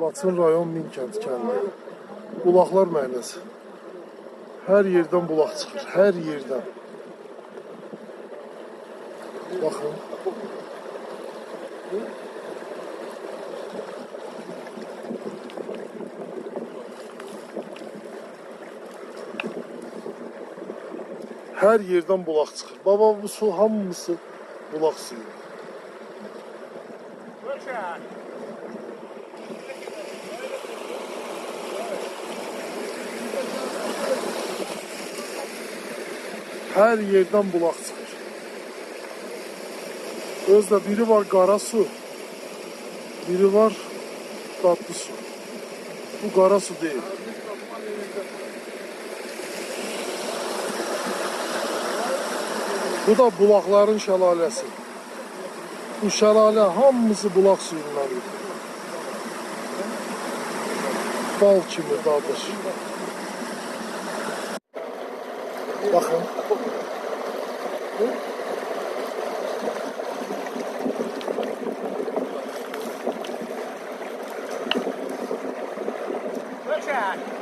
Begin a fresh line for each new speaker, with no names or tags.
Laçın rayon Minkənd kəndi. Bulaqlar məhəlləsi. Hər yerdən bulaq çıxır, hər yerdən. Baxın. Hər yerdən bulaq çıxır. Baba bu su hamısı bulaq suyu. Hər yerdən bulaq çıxır. Özdə biri var qara su, biri var dadlı su. Bu qara su deyil. Bu da bulaqların şəlaləsi. Bu şəlalə hamısı bulaq suyundandır. Bal kimi dadır. Bakın.
Good job.